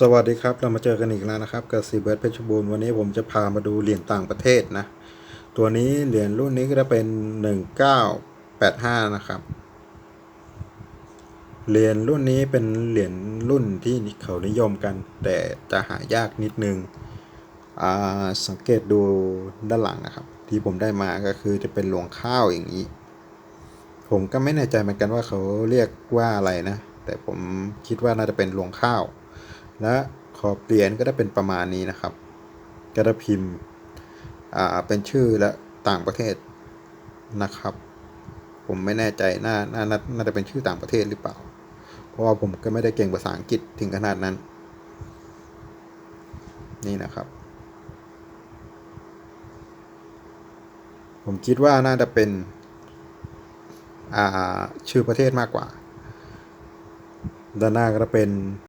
สวัสดีครับ เรามาเจอกันอีกแล้วนะครับกับซีเบิร์ดเพชรบูรณ์วันนี้ผมจะพามาดูเหรียญต่างประเทศนะ ตัวนี้เหรียญรุ่นนี้ก็จะเป็น 1985 นะครับ เหรียญรุ่นนี้เป็นเหรียญรุ่นที่เขานิยมกัน แต่จะหายากนิดนึงอ่าสังเกตดูด้านหลังนะครับ ที่ผมได้มาก็คือจะเป็นรวงข้าวอย่างนี้ ผมก็ไม่แน่ใจเหมือนกันว่าเขาเรียกว่าอะไรนะ แต่ผมคิดว่าน่าจะเป็นรวงข้าว และขอบเหรียญก็ได้เป็นประมาณนี้นะครับกระพิมพ์เป็นชื่อและต่างประเทศนะครับ ผมไม่แน่ใจน่าน่าน่าจะเป็นชื่อต่างประเทศหรือเปล่า เพราะว่าผมก็ไม่ได้เก่งภาษาอังกฤษถึงขนาดนั้น นี่นะครับ ผมคิดว่าน่าจะเป็นชื่อประเทศมากกว่า ด้านหน้าก็จะเป็น